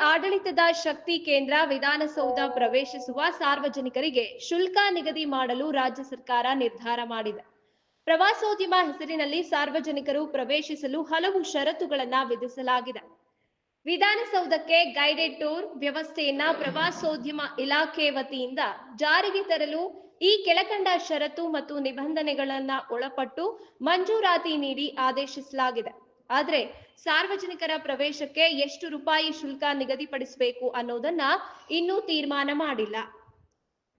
ಆಡಳಿತದ ಶಕ್ತಿ ಕೇಂದ್ರ ವಿಧಾನಸೌಧ ಪ್ರವೇಶಿಸುವ ಸಾರ್ವಜನಿಕರಿಗೆ ಶುಲ್ಕ ನಿಗದಿ ಮಾಡಲು ರಾಜ್ಯ ಸರ್ಕಾರ ನಿರ್ಧಾರ ಮಾಡಿದೆ. ಪ್ರವಾಸೋದ್ಯಮ ಹೆಸರಿನಲ್ಲಿ ಸಾರ್ವಜನಿಕರು ಪ್ರವೇಶಿಸಲು ಹಲವು ಷರತ್ತುಗಳನ್ನು ವಿಧಿಸಲಾಗಿದೆ. ವಿಧಾನಸೌಧಕ್ಕೆ ಗೈಡೆಡ್ ಟೂರ್ ವ್ಯವಸ್ಥೆಯನ್ನ ಪ್ರವಾಸೋದ್ಯಮ ಇಲಾಖೆ ವತಿಯಿಂದ ಜಾರಿಗೆ ತರಲು ಈ ಕೆಳಕಂಡ ಷರತ್ತು ಮತ್ತು ನಿಬಂಧನೆಗಳನ್ನ ಒಳಪಟ್ಟು ಮಂಜೂರಾತಿ ನೀಡಿ ಆದೇಶಿಸಲಾಗಿದೆ. ಆದ್ರೆ ಸಾರ್ವಜನಿಕರ ಪ್ರವೇಶಕ್ಕೆ ಎಷ್ಟು ರೂಪಾಯಿ ಶುಲ್ಕ ನಿಗದಿಪಡಿಸಬೇಕು ಅನ್ನೋದನ್ನ ಇನ್ನೂ ತೀರ್ಮಾನ ಮಾಡಿಲ್ಲ.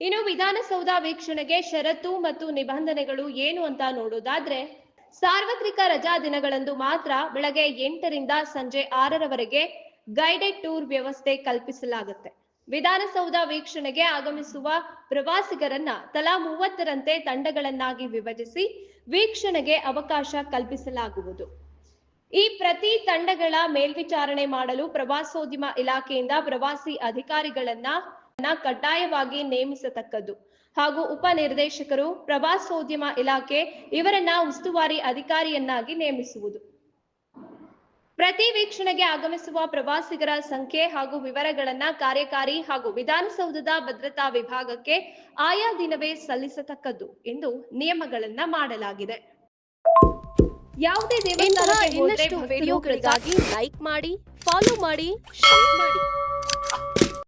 ಇನ್ನು ವಿಧಾನಸೌಧ ವೀಕ್ಷಣೆಗೆ ಷರತ್ತು ಮತ್ತು ನಿಬಂಧನೆಗಳು ಏನು ಅಂತ ನೋಡೋದಾದ್ರೆ, ಸಾರ್ವತ್ರಿಕ ರಜಾ ದಿನಗಳಂದು ಮಾತ್ರ ಬೆಳಗ್ಗೆ ಎಂಟರಿಂದ ಸಂಜೆ ಆರರವರೆಗೆ ಗೈಡೆಡ್ ಟೂರ್ ವ್ಯವಸ್ಥೆ ಕಲ್ಪಿಸಲಾಗುತ್ತೆ. ವಿಧಾನಸೌಧ ವೀಕ್ಷಣೆಗೆ ಆಗಮಿಸುವ ಪ್ರವಾಸಿಗರನ್ನ ತಲಾ ಮೂವತ್ತರಂತೆ ತಂಡಗಳನ್ನಾಗಿ ವಿಭಜಿಸಿ ವೀಕ್ಷಣೆಗೆ ಅವಕಾಶ ಕಲ್ಪಿಸಲಾಗುವುದು. ಈ ಪ್ರತಿ ತಂಡಗಳ ಮೇಲ್ವಿಚಾರಣೆ ಮಾಡಲು ಪ್ರವಾಸೋದ್ಯಮ ಇಲಾಖೆಯಿಂದ ಪ್ರವಾಸಿ ಅಧಿಕಾರಿಗಳನ್ನ ಕಡ್ಡಾಯವಾಗಿ ನೇಮಿಸತಕ್ಕದ್ದು. ಹಾಗೂ ಉಪ ನಿರ್ದೇಶಕರು, ಪ್ರವಾಸೋದ್ಯಮ ಇಲಾಖೆ ಇವರನ್ನ ಉಸ್ತುವಾರಿ ಅಧಿಕಾರಿಯನ್ನಾಗಿ ನೇಮಿಸುವುದು. ಪ್ರತಿ ವೀಕ್ಷಣೆಗೆ ಆಗಮಿಸುವ ಪ್ರವಾಸಿಗರ ಸಂಖ್ಯೆ ಹಾಗೂ ವಿವರಗಳನ್ನ ಕಾರ್ಯಕಾರಿ ಹಾಗೂ ವಿಧಾನಸೌಧದ ಭದ್ರತಾ ವಿಭಾಗಕ್ಕೆ ಆಯಾ ದಿನವೇ ಸಲ್ಲಿಸತಕ್ಕದ್ದು ಎಂದು ನಿಯಮಗಳನ್ನ ಮಾಡಲಾಗಿದೆ. ಯಾವುದೇ ದೇವಸ್ಥಾನಕ್ಕೆ ಹೋದ್ರೆ ಇನ್ನಷ್ಟು ಭಕ್ತರು ವಿಡಿಯೋಗಳಿಗಾಗಿ ಲೈಕ್ ಮಾಡಿ ಫಾಲೋ ಮಾಡಿ ಶೇರ್ ಮಾಡಿ.